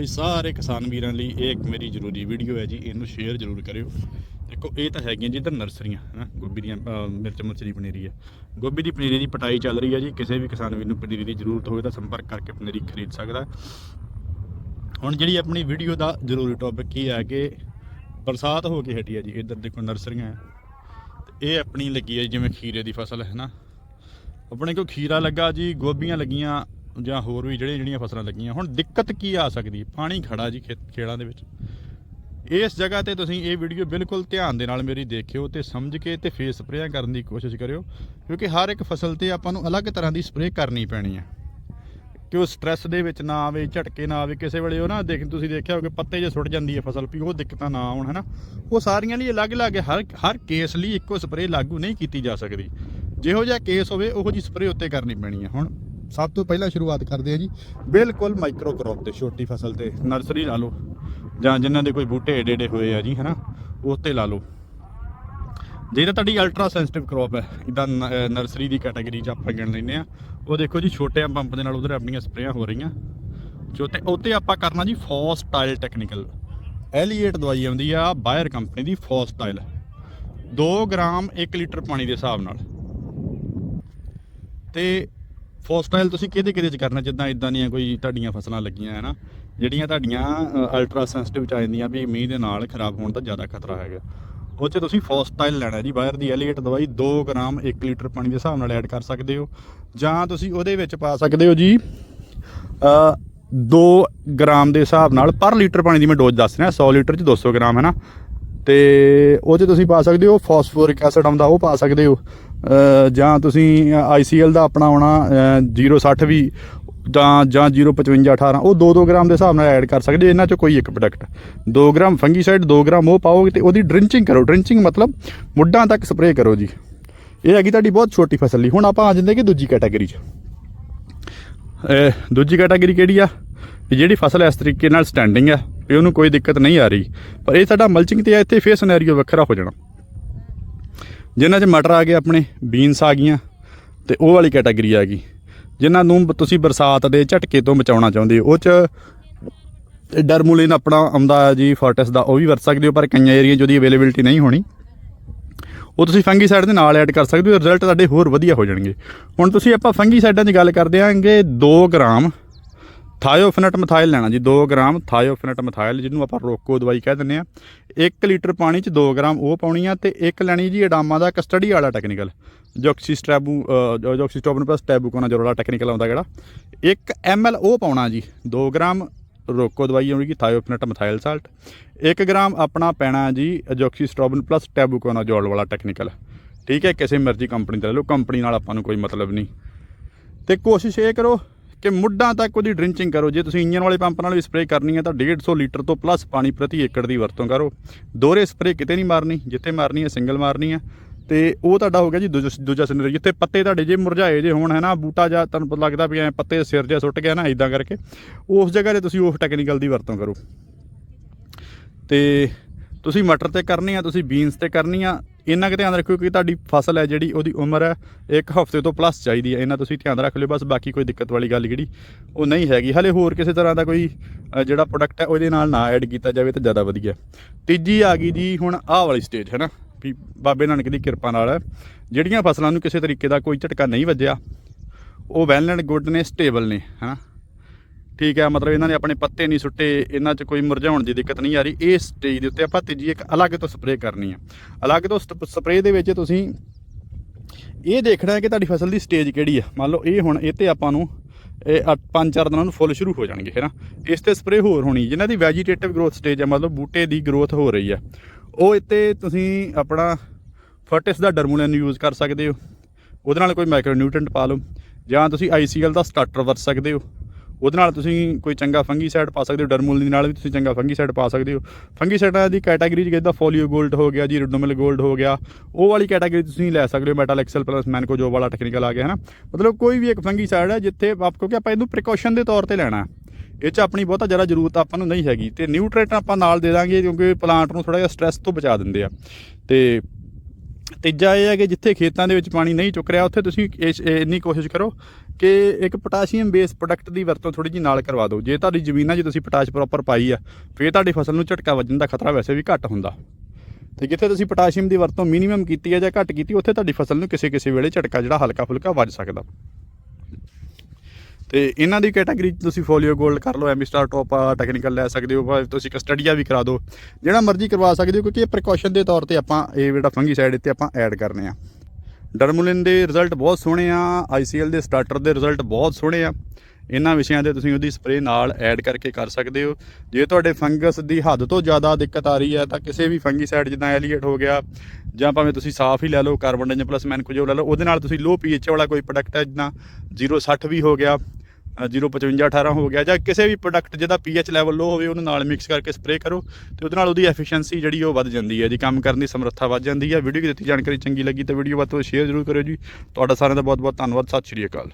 ਬਈ ਸਾਰੇ ਕਿਸਾਨ ਵੀਰਾਂ ਲਈ ਇਹ ਇੱਕ ਮੇਰੀ ਜ਼ਰੂਰੀ ਵੀਡੀਓ ਹੈ ਜੀ ਇਹਨੂੰ ਸ਼ੇਅਰ ਜ਼ਰੂਰ ਕਰਿਓ। ਦੇਖੋ ਇਹ ਤਾਂ ਹੈਗੀਆਂ ਜੀ ਇੱਧਰ ਨਰਸਰੀਆਂ ਹਨਾ ਗੋਭੀ ਦੀਆਂ ਅਹ, ਮਿਰਚ ਮਰਚੀ ਪਨੀਰੀ ਹੈ। ਗੋਭੀ ਦੀ ਪਨੀਰੀ ਦੀ ਪਟਾਈ ਚੱਲ ਰਹੀ ਹੈ ਜੀ ਕਿਸੇ ਵੀ ਕਿਸਾਨ ਵੀਰ ਨੂੰ ਪਨੀਰੀ ਦੀ ਜ਼ਰੂਰਤ ਹੋਵੇ ਤਾਂ ਸੰਪਰਕ ਕਰਕੇ ਪਨੀਰੀ ਖਰੀਦ ਸਕਦਾ ਹੁਣ ਜਿਹੜੀ ਆਪਣੀ ਵੀਡੀਓ ਦਾ ਜ਼ਰੂਰੀ ਟੌਪਿਕ ਕੀ ਹੈ ਕਿ ਬਰਸਾਤ ਹੋ ਕੇ ਹਟੀ ਹੈ ਜੀ ਇੱਧਰ ਦੇਖੋ ਨਰਸਰੀਆਂ ਹੈ। ਇਹ ਆਪਣੀ ਲੱਗੀ ਹੈ ਜਿਵੇਂ ਖੀਰੇ ਦੀ ਫਸਲ ਹੈ ਨਾ। ਆਪਣੇ ਕੋਲ ਖੀਰਾ ਲੱਗਾ ਜੀ ਗੋਭੀਆਂ ਲੱਗੀਆਂ ਜਾਂ ਹੋਰ ਵੀ ਜਿਹੜੀਆਂ ਜਿਹੜੀਆਂ ਫਸਲਾਂ ਲੱਗੀਆਂ, ਹੁਣ ਦਿੱਕਤ ਕੀ ਆ ਸਕਦੀ? ਪਾਣੀ ਖੜਾ ਜੀ ਖੇਤ ਖੇੜਾਂ ਦੇ ਵਿੱਚ। ਇਸ ਜਗ੍ਹਾ ਤੇ ਤੁਸੀਂ ਇਹ ਵੀਡੀਓ ਬਿਲਕੁਲ ਧਿਆਨ ਦੇ ਨਾਲ ਮੇਰੀ ਦੇਖਿਓ ਤੇ ਸਮਝ ਕੇ ਤੇ ਫੇਸ ਸਪਰੇਆਂ ਕਰਨ ਦੀ ਕੋਸ਼ਿਸ਼ ਕਰਿਓ, ਕਿਉਂਕਿ ਹਰ ਇੱਕ ਫਸਲ ਤੇ ਆਪਾਂ ਨੂੰ ਅਲੱਗ ਤਰ੍ਹਾਂ ਦੀ ਸਪਰੇਅ ਕਰਨੀ ਪੈਣੀ ਹੈ ਕਿ ਉਹ ਸਟ੍ਰੈਸ ਦੇ ਵਿੱਚ ਨਾ ਆਵੇ, ਝਟਕੇ ਨਾ ਆਵੇ, ਕਿਸੇ ਵੇਲੇ ਉਹ ਨਾ ਦੇਖ, ਤੁਸੀਂ ਦੇਖਿਆ ਹੋਵੇ ਪੱਤੇ ਜੇ ਸੁੱਟ ਜਾਂਦੀ ਹੈ ਫਸਲ ਵੀ, ਉਹ ਦਿੱਕਤਾਂ ਨਾ ਆਉਣ, ਹਨਾ? ਉਹ ਸਾਰੀਆਂ ਲਈ ਅਲੱਗ-ਅਲੱਗ ਹਰ ਹਰ ਕੇਸ ਲਈ ਇੱਕੋ ਸਪਰੇਅ ਲਾਗੂ ਨਹੀਂ ਕੀਤੀ ਜਾ ਸਕਦੀ। ਜਿਹੋ ਜਿਹਾ ਕੇਸ ਹੋਵੇ, ਉਹੋ ਜੀ ਸਪਰੇਅ ਉੱਤੇ ਕਰਨੀ ਪੈਣੀ ਹੈ। ਹੁਣ ਸਭ ਤੋਂ ਪਹਿਲਾਂ ਸ਼ੁਰੂਆਤ ਕਰਦੇ ਆ ਜੀ। ਬਿਲਕੁਲ ਮਾਈਕਰੋ ਕ੍ਰੌਪ ਤੇ, ਛੋਟੀ ਫਸਲ ਤੇ ਨਰਸਰੀ ਲਾ ਲਓ। ਜਾਂ ਜਿਨ੍ਹਾਂ ਦੇ ਕੋਈ ਬੂਟੇ ਏਡੇ ਏਡੇ ਹੋਏ ਆ ਜੀ, ਹਨਾ, ਉਸ ਤੇ ਲਾ ਲਓ। ਜੇ ਤਾਂ ਤੁਹਾਡੀ ਅਲਟਰਾ ਸੈਂਸਿਟਿਵ ਕ੍ਰੌਪ ਹੈ ਇਦਾਂ ਨਰਸਰੀ ਦੀ ਕੈਟਾਗਰੀ 'ਚ ਆਪਾਂ ਗਿਣ ਲੈਂਦੇ ਆ। ਉਹ ਦੇਖੋ ਜੀ, ਛੋਟੇ ਪੰਪ ਦੇ ਨਾਲ ਉਧਰ ਆਪਣੀਆਂ ਸਪਰੇਆਂ ਹੋ ਰਹੀਆਂ। ਜੋ ਤੇ ਉੱਤੇ ਆਪਾਂ ਕਰਨਾ ਜੀ ਫੋਸਟਾਈਲ ਟੈਕਨੀਕਲ ਐਲੀਏਟ ਦਵਾਈ ਆਉਂਦੀ ਆ ਬਾਇਰ ਕੰਪਨੀ ਦੀ ਫੋਸਟਾਈਲ 2 ਗ੍ਰਾਮ 1 ਲੀਟਰ ਪਾਣੀ ਦੇ ਹਿਸਾਬ ਨਾਲ। ਤੇ ਫੋਸਟਾਈਲ ਤੁਸੀਂ ਕਿਹਦੇ ਕਿਹਦੇ ਚ ਕਰਨਾ, ਜਿੱਦਾਂ ਇਦਾਂ ਦੀਆਂ ਕੋਈ ਤੁਹਾਡੀਆਂ ਫਸਲਾਂ ਲੱਗੀਆਂ ਹੈ ਨਾ ਜਿਹੜੀਆਂ ਤੁਹਾਡੀਆਂ ਅਲਟਰਾ ਸੈਂਸਿਟਿਵ ਚ ਆ ਜਾਂਦੀਆਂ ਵੀ ਮੀਂਹ ਦੇ ਨਾਲ ਖਰਾਬ ਹੋਣ ਦਾ ਜ਼ਿਆਦਾ ਖਤਰਾ ਹੈਗਾ। ਉਹ 'ਚ ਤੁਸੀਂ ਫੋਸਟਾਈਲ ਲੈਣਾ ਜੀ, ਬਾਹਰ ਦੀ ਐਲੀਏਟ ਦਵਾਈ 2 ਗ੍ਰਾਮ 1 ਲੀਟਰ ਪਾਣੀ ਦੇ ਹਿਸਾਬ ਨਾਲ ਐਡ ਕਰ ਸਕਦੇ ਹੋ। ਜਾਂ ਤੁਸੀਂ ਉਹਦੇ ਵਿੱਚ ਪਾ ਸਕਦੇ ਹੋ ਜੀ, ਅ 2 ਗ੍ਰਾਮ ਦੇ ਹਿਸਾਬ ਨਾਲ ਪਰ ਲੀਟਰ ਪਾਣੀ ਦੀ ਮੈਂ ਡੋਜ਼ ਦੱਸ ਰਿਹਾ 100 ਲੀਟਰ ਚ 200 ਗ੍ਰਾਮ ਹੈ ਨਾ ਤੇ ਉਹ 'ਚ ਤੁਸੀਂ ਪਾ ਸਕਦੇ ਹੋ, ਫਾਸਫੋਰਿਕ ਐਸਿਡ ਆਉਂਦਾ ਉਹ ਪਾ ਸਕਦੇ ਹੋ। ਜਾਂ ਤੁਸੀਂ ICL ਦਾ ਆਪਣਾ ਆਉਣਾ ਅ, 060 ਵੀ ਜਾਂ ਜਾਂ 055 18 ਉਹ 2-2 ਗ੍ਰਾਮ ਦੇ ਹਿਸਾਬ ਨਾਲ ਐਡ ਕਰ ਸਕਦੇ ਇਹਨਾਂ 'ਚੋਂ ਕੋਈ ਇੱਕ ਪ੍ਰੋਡਕਟ 2 ਗ੍ਰਾਮ ਫੰਗੀਸਾਈਡ 2 ਗ੍ਰਾਮ ਉਹ ਪਾਓਗੇ ਤੇ ਉਹਦੀ ਡ੍ਰਿੰਚਿੰਗ ਕਰੋ ਡ੍ਰਿੰਚਿੰਗ ਮਤਲਬ ਮੁੱਢਾਂ ਤੱਕ ਸਪਰੇਅ ਕਰੋ ਜੀ। ਇਹ ਹੈਗੀ ਤੁਹਾਡੀ ਬਹੁਤ ਛੋਟੀ ਫਸਲ ਲਈ। ਹੁਣ ਆਪਾਂ ਆ ਜਾਂਦੇ ਕਿ ਦੂਜੀ ਕੈਟਾਗਰੀ 'ਚ। ਦੂਜੀ ਕੈਟਾਗਰੀ ਕਿਹੜੀ ਆ? ਵੀ ਜਿਹੜੀ ਫਸਲ ਇਸ ਤਰੀਕੇ ਨਾਲ ਸਟੈਂਡਿੰਗ ਆ ਵੀ ਉਹਨੂੰ ਕੋਈ ਦਿੱਕਤ ਨਹੀਂ ਆ ਰਹੀ। ਪਰ ਇਹ ਸਾਡਾ ਮਲਚਿੰਗ ਤੇ ਆ ਇੱਥੇ ਫੇਰ ਸਿਨੈਰੀਓ ਵੱਖਰਾ ਹੋ ਜਾਣਾ। ਜਿਨ੍ਹਾਂ 'ਚ ਮਟਰ ਆ ਗਏ ਆਪਣੇ ਬੀਨਸ ਆ ਗਈਆਂ ਤੇ ਉਹ ਵਾਲੀ ਕੈਟਾਗਰੀ ਆ ਗਈ। ਜਿਨ੍ਹਾਂ ਨੂੰ ਤੁਸੀਂ ਬਰਸਾਤ ਦੇ ਝਟਕੇ ਤੋਂ ਬਚਾਉਣਾ ਚਾਹੁੰਦੇ ਹੋ, ਉਹ 'ਚ ਡਰਮੂਲਿਨ ਆਪਣਾ ਆਉਂਦਾ ਜੀ ਫੋਰਟਿਸ ਦਾ ਉਹ ਵੀ ਵਰਤ ਸਕਦੇ ਹੋ, ਪਰ ਕਈਆਂ ਏਰੀਆ 'ਚ ਉਹਦੀ ਅਵੇਲੇਬਿਲਟੀ ਨਹੀਂ ਹੋਣੀ। ਉਹ ਤੁਸੀਂ ਫੰਗੀਸਾਈਡ ਦੇ ਨਾਲ ਐਡ ਕਰ ਸਕਦੇ ਹੋ ਰਿਜ਼ਲਟ ਤੁਹਾਡੇ ਹੋਰ ਵਧੀਆ ਹੋ ਜਾਣਗੇ। ਹੁਣ ਤੁਸੀਂ ਆਪਾਂ ਫੰਗੀਸਾਈਡਾਂ ਦੀ ਗੱਲ ਕਰਦੇ ਆਂਗੇ 2 ਗ੍ਰਾਮ ਥਾਇਓਫਿਨਟ ਮਥਾਇਲ ਲੈਣਾ ਜੀ 2 ਗ੍ਰਾਮ ਥਾਇਓਫਿਨਟ ਮਥਾਇਲ, ਜਿਹਨੂੰ ਆਪਾਂ ਰੋਕੋ ਦਵਾਈ ਕਹਿ ਦਿੰਦੇ ਆ 1 ਲੀਟਰ ਪਾਣੀ 'ਚ 2 ਗ੍ਰਾਮ ਉਹ ਪਾਉਣੀ ਆ ਤੇ ਇੱਕ ਲੈਣੀ ਜੀ ਅਡਾਮਾ ਦਾ ਕਸਟਡੀ ਵਾਲਾ ਟੈਕਨੀਕਲ ਜੋਕਸੀਸਟ੍ਰੈਬੂ ਜੋਕਸੀਸਟੋਬਨ ਪਲਸ ਟੈਬੂਕੋਨਾ ਜੋ ਵਾਲਾ ਟੈਕਨੀਕਲ ਆਉਂਦਾ ਜਿਹੜਾ। 1 ml ਉਹ ਪਾਉਣਾ ਜੀ 2 ਗ੍ਰਾਮ ਰੋਕੋ ਦਵਾਈ ਆਉਣੀ ਥਾਇਓਫਿਨਟ ਮਥਾਇਲ ਸਾਲਟ 1 ਗ੍ਰਾਮ ਆਪਣਾ ਪੈਣਾ ਜੀ, ਜੋਕਸੀਸਟ੍ਰੋਬਨ ਪਲਸ ਟੈਬੂਕੋਨਾ ਜੋਲ ਵਾਲਾ ਟੈਕਨੀਕਲ ਠੀਕ ਹੈ, ਕਿਸੇ ਮਰਜ਼ੀ ਕੰਪਨੀ ਦਾ ਲੈ ਲਓ ਕੰਪਨੀ ਨਾਲ ਆਪਾਂ ਨੂੰ ਕੋਈ ਮਤਲਬ ਨਹੀਂ। ਤੇ ਕੋਸ਼ਿਸ਼ ਇਹ ਕਰੋ ਕਿ ਮੁੱਢਾਂ ਤੱਕ ਉਹਦੀ ਡ੍ਰਿੰਚਿੰਗ ਕਰੋ। ਜੇ ਤੁਸੀਂ ਇੰਜਨ ਵਾਲੇ ਪੰਪ ਨਾਲ ਵੀ ਸਪਰੇਅ ਕਰਨੀ ਹੈ ਤਾਂ 150 ਲੀਟਰ ਤੋਂ ਪਲੱਸ ਪਾਣੀ ਪ੍ਰਤੀ ਏਕੜ ਦੀ ਵਰਤੋਂ ਕਰੋ। ਦੋਹਰੇ ਸਪਰੇਅ ਕਿਤੇ ਨਹੀਂ ਮਾਰਨੀ, ਜਿੱਥੇ ਮਾਰਨੀ ਹੈ ਸਿੰਗਲ ਮਾਰਨੀ ਹੈ। ਤੇ ਉਹ ਤੁਹਾਡਾ ਹੋ ਗਿਆ ਜੀ ਦੂਜਾ ਦੂਜਾ ਸਿਨਰੀ ਜਿੱਥੇ ਪੱਤੇ ਤੁਹਾਡੇ ਜੇ ਮੁਰਝਾਏ ਜੇ ਹੋਣ ਹੈ ਨਾ ਬੂਟਾ ਜਾਂ ਤੁਹਾਨੂੰ ਪਤਾ ਲੱਗਦਾ ਵੀ ਐ ਪੱਤੇ ਸਿਰ ਜਿਹਾ ਸੁੱਟ ਗਿਆ ਨਾ ਇਦਾਂ ਕਰਕੇ। ਉਸ ਜਗ੍ਹਾ ਤੇ ਤੁਸੀਂ ਉਸ ਟੈਕਨੀਕਲ ਦੀ ਵਰਤੋਂ ਕਰੋ। ਤੇ ਤੁਸੀਂ ਮਟਰ ਤੇ ਕਰਨੀ ਆ, ਤੁਸੀਂ ਬੀਨਸ ਤੇ ਕਰਨੀ ਆ ਇਹਨਾਂ ਕਿ ਧਿਆਨ ਰੱਖਿਓ ਕਿ ਤੁਹਾਡੀ ਫਸਲ ਹੈ ਜਿਹੜੀ ਉਹਦੀ ਉਮਰ ਹੈ ਇੱਕ ਹਫ਼ਤੇ ਤੋਂ ਪਲੱਸ ਚਾਹੀਦੀ ਹੈ। ਇਹਨਾਂ ਤੁਸੀਂ ਧਿਆਨ ਰੱਖ ਲਿਓ, ਬਸ ਬਾਕੀ ਕੋਈ ਦਿੱਕਤ ਵਾਲੀ ਗੱਲ ਜਿਹੜੀ ਉਹ ਨਹੀਂ ਹੈਗੀ। ਹਲੇ ਹੋਰ ਕਿਸੇ ਤਰ੍ਹਾਂ ਦਾ ਕੋਈ ਜਿਹੜਾ ਪ੍ਰੋਡਕਟ ਹੈ ਉਹਦੇ ਨਾਲ ਨਾ ਐਡ ਕੀਤਾ ਜਾਵੇ ਤਾਂ ਜ਼ਿਆਦਾ ਵਧੀਆ। ਤੀਜੀ ਆ ਗਈ ਜੀ ਹੁਣ ਆਹ ਵਾਲੀ ਸਟੇਜ ਹੈ ਨਾ ਵੀ ਬਾਬੇ ਨਾਨਕ ਦੀ ਕਿਰਪਾ ਨਾਲ ਜਿਹੜੀਆਂ ਫਸਲਾਂ ਨੂੰ ਕਿਸੇ ਤਰੀਕੇ ਦਾ ਕੋਈ ਝਟਕਾ ਨਹੀਂ ਵੱਜਿਆ, ਉਹ ਵੈਲ ਐਂਡ ਗੁੱਡ ਨੇ ਸਟੇਬਲ ਨੇ, ਹਨਾ? ਠੀਕ ਹੈ, ਮਤਲਬ ਇਹਨਾਂ ਨੇ ਆਪਣੇ ਪੱਤੇ ਨਹੀਂ ਸੁੱਟੇ, ਇਹਨਾਂ 'ਚ ਕੋਈ ਮੁਰਝਾਉਣ ਦੀ ਦਿੱਕਤ ਨਹੀਂ ਆ ਰਹੀ। ਇਹ ਸਟੇਜ ਦੇ ਉੱਤੇ ਆਪਾਂ ਤੀਜੀ ਇੱਕ ਅਲੱਗ ਤੋਂ ਸਪਰੇਅ ਕਰਨੀ ਆ। ਅਲੱਗ ਤੋਂ ਸਪਰੇਅ ਦੇ ਵਿੱਚ ਤੁਸੀਂ ਇਹ ਦੇਖਣਾ ਹੈ ਕਿ ਤੁਹਾਡੀ ਫਸਲ ਦੀ ਸਟੇਜ ਕਿਹੜੀ ਆ। ਮੰਨ ਲਓ, ਇਹ ਹੁਣ ਇਹ ਤੇ ਆਪਾਂ ਨੂੰ ਇਹ ਅੱਠ- ਪੰਜ, ਚਾਰ ਦਿਨਾਂ ਨੂੰ ਫੁੱਲ ਸ਼ੁਰੂ ਹੋ ਜਾਣਗੇ, ਹੈ ਨਾ? ਇਸ ਤੇ ਸਪਰੇਅ ਹੋਰ ਹੋਣੀ, ਜਿਨ੍ਹਾਂ ਦੀ ਵੈਜੀਟੇਟਿਵ ਗਰੋਥ ਸਟੇਜ ਹੈ ਮਤਲਬ ਬੂਟੇ ਦੀ ਗਰੋਥ ਹੋ ਰਹੀ ਆ। ਉਹ ਇੱਥੇ ਤੁਸੀਂ ਆਪਣਾ ਫਰਟਿਸ ਦਾ ਡਰਮੂਲਨ ਯੂਜ਼ ਕਰ ਸਕਦੇ ਹੋ। ਉਹਦੇ ਨਾਲ ਕੋਈ ਮਾਈਕਰੋ ਨਿਊਟ੍ਰੈਂਟ ਪਾ ਲਓ। ਜਾਂ ਤੁਸੀਂ ਆਈਸੀਐਲ ਦਾ ਸਟਾਰਟਰ ਵਰਤ ਸਕਦੇ ਹੋ। ਉਹਦੇ ਨਾਲ ਤੁਸੀਂ ਕੋਈ ਚੰਗਾ ਫੰਗੀਸਾਈਡ ਪਾ ਸਕਦੇ ਹੋ ਡਰਮੂਲਨ ਨਾਲ ਵੀ ਤੁਸੀਂ ਚੰਗਾ ਫੰਗੀਸਾਈਡ ਪਾ ਸਕਦੇ ਹੋ। ਫੰਗੀਸਾਈਡਾਂ ਦੀ ਕੈਟਾਗਰੀ ਚ ਜਿੱਦਾਂ ਫੋਲੀਓ 골ਡ ਹੋ ਗਿਆ ਜੀ, ਰਿਡੋਮਿਲ ਗੋਲਡ ਹੋ ਗਿਆ। ਉਹ ਵਾਲੀ ਕੈਟਾਗਰੀ ਤੁਸੀਂ ਲੈ ਸਕਦੇ ਹੋ, ਮੈਟਲ ਐਕਸਲ ਪਲਸ ਮੈਨਕੋ ਜੋ ਵਾਲਾ ਟੈਕਨੀਕਲ ਆ ਗਿਆ ਹੈ ਨਾ ਮਤਲਬ ਕੋਈ ਵੀ ਇੱਕ ਫੰਗੀਸਾਈਡ ਹੈ ਜਿੱਥੇ ਆਪ, ਕਿਉਂਕਿ ਆਪਾਂ ਇਹਨੂੰ ਪ੍ਰੀਕਾਸ਼ਨ ਦੇ ਤੌਰ ਤੇ ਲੈਣਾ ਇਹ 'ਚ ਆਪਣੀ ਬਹੁਤਾ ਜ਼ਿਆਦਾ ਜ਼ਰੂਰਤ ਆਪਾਂ ਨੂੰ ਨਹੀਂ ਹੈਗੀ। ਤੇ ਨਿਊਟ੍ਰੀਟ ਆਪਾਂ ਨਾਲ ਦੇ ਦਾਂਗੇ ਕਿਉਂਕਿ ਪਲਾਂਟ ਨੂੰ ਥੋੜਾ ਜਿਹਾ ਸਟ੍ਰੈਸ ਤੋਂ ਬਚਾ ਦਿੰਦੇ ਆ। ਤੇ ਤੀਜਾ ਇਹ ਹੈ ਕਿ ਜਿੱਥੇ ਖੇਤਾਂ ਦੇ ਵਿੱਚ ਪਾਣੀ ਨਹੀਂ ਚੁੱਕ ਰਿਹਾ, ਉੱਥੇ ਤੁਸੀਂ ਇਸ ਇੰਨੀ ਕੋਸ਼ਿਸ਼ ਕਰੋ ਕਿ ਇੱਕ ਪੋਟਾਸ਼ੀਅਮ ਬੇਸ ਪ੍ਰੋਡਕਟ ਦੀ ਵਰਤੋਂ ਥੋੜੀ ਜਿਹੀ ਨਾਲ ਕਰਵਾ ਦਿਓ। ਜੇ ਤੁਹਾਡੀ ਜ਼ਮੀਨਾਂ 'ਚ ਤੁਸੀਂ ਪੋਟਾਸ਼ ਪ੍ਰੋਪਰ ਪਾਈ ਆ, ਫਿਰ ਤੁਹਾਡੀ ਫਸਲ ਨੂੰ ਝਟਕਾ ਵੱਜਣ ਦਾ ਖਤਰਾ ਵੈਸੇ ਵੀ ਘੱਟ ਹੁੰਦਾ। ਤੇ ਜਿੱਥੇ ਤੁਸੀਂ ਪੋਟਾਸ਼ੀਅਮ ਦੀ ਵਰਤੋਂ ਮਿਨੀਮਮ ਕੀਤੀ ਹੈ ਜਾਂ ਘੱਟ ਕੀਤੀ, ਉੱਥੇ ਤੁਹਾਡੀ ਫਸਲ ਨੂੰ ਕਿਸੇ ਕਿਸੇ ਵੇਲੇ ਝਟਕਾ ਜਿਹੜਾ ਹਲਕਾ ਫੁਲਕਾ ਵੱਜ ਸਕਦਾ। ਤੇ ਇਹਨਾਂ ਦੀ ਕੈਟਾਗਰੀ 'ਚ ਤੁਸੀਂ ਫੋਲੀਓ ਗੋਲਡ ਕਰ ਲਓ ਐਮੀ ਸਟਾਰ ਟੌਪ ਟੈਕਨੀਕਲ ਲੈ ਸਕਦੇ ਹੋ, ਭਾਵੇਂ ਤੁਸੀਂ ਕਸਟਡੀਆ ਵੀ ਕਰਾ ਦਿਓ। ਜਿਹੜਾ ਮਰਜ਼ੀ ਕਰਵਾ ਸਕਦੇ ਹੋ, ਕਿਉਂਕਿ ਇਹ ਪ੍ਰੀਕਾਸ਼ਨ ਦੇ ਤੌਰ ਤੇ ਆਪਾਂ ਇਹ ਜਿਹੜਾ ਫੰਗੀਸਾਈਡ ਇੱਥੇ ਆਪਾਂ ਐਡ ਕਰਨੇ ਆ। ਡਰਮੁਲਿਨ ਦੇ ਰਿਜ਼ਲਟ ਬਹੁਤ ਸੋਹਣੇ ਆ ਆਈਸੀਐਲ ਦੇ ਸਟਾਰਟਰ ਦੇ ਰਿਜ਼ਲਟ ਬਹੁਤ ਸੋਹਣੇ ਆ। ਇਹਨਾਂ ਵਿਸ਼ਿਆਂ ਤੇ ਤੁਸੀਂ ਉਹਦੀ ਸਪਰੇਅ ਨਾਲ ਐਡ ਕਰਕੇ ਕਰ ਸਕਦੇ ਹੋ। ਜੇ ਤੁਹਾਡੇ ਫੰਗਸ ਦੀ ਹੱਦ ਤੋਂ ਜ਼ਿਆਦਾ ਦਿੱਕਤ ਆ ਰਹੀ ਹੈ, ਤਾਂ ਕਿਸੇ ਵੀ ਫੰਗੀਸਾਈਡ ਜਿੱਦਾਂ ਐਲੀਏਟ ਹੋ ਗਿਆ, ਜਾਂ ਭਾਵੇਂ ਤੁਸੀਂ ਸਾਫ਼ ਹੀ ਲੈ ਲਓ ਕਾਰਬਨ ਪਲੱਸ ਮੈਨਕੋਜੋ ਲੈ ਲਓ, ਉਹਦੇ ਨਾਲ ਤੁਸੀਂ ਲੋ ਪੀਐਚ ਵਾਲਾ ਕੋਈ ਪ੍ਰੋਡਕਟ ਹੈ, ਜਿੱਦਾਂ 060 ਵੀ ਹੋ ਗਿਆ। ਅ, 055 18 ਹੋ ਗਿਆ ਜਾਂ ਕਿਸੇ ਵੀ ਪ੍ਰੋਡਕਟ ਜਿਹਦਾ ਪੀਐਚ ਲੈਵਲ ਲੋ ਹੋਵੇ ਉਹਨੂੰ ਨਾਲ ਮਿਕਸ ਕਰਕੇ ਸਪਰੇਅ ਕਰੋ ਤੇ ਉਹਦੇ ਨਾਲ ਉਹਦੀ ਐਫੀਸ਼ੀਐਂਸੀ ਜਿਹੜੀ ਉਹ ਵੱਧ ਜਾਂਦੀ ਹੈ ਜੀ। ਕੰਮ ਕਰਨ ਦੀ ਸਮਰੱਥਾ ਵੱਧ ਜਾਂਦੀ ਹੈ। ਵੀਡੀਓ ਦੀ ਦਿੱਤੀ ਜਾਣਕਾਰੀ ਚੰਗੀ ਲੱਗੀ ਤਾਂ ਵੀਡੀਓ ਵੱਧ ਤੋਂ ਵੱਧ ਸ਼ੇਅਰ ਜ਼ਰੂਰ ਕਰਿਓ ਜੀ। ਤੁਹਾਡਾ ਸਾਰਿਆਂ ਦਾ ਬਹੁਤ ਬਹੁਤ ਧੰਨਵਾਦ। ਸਤਿ ਸ਼੍ਰੀ ਅਕਾਲ।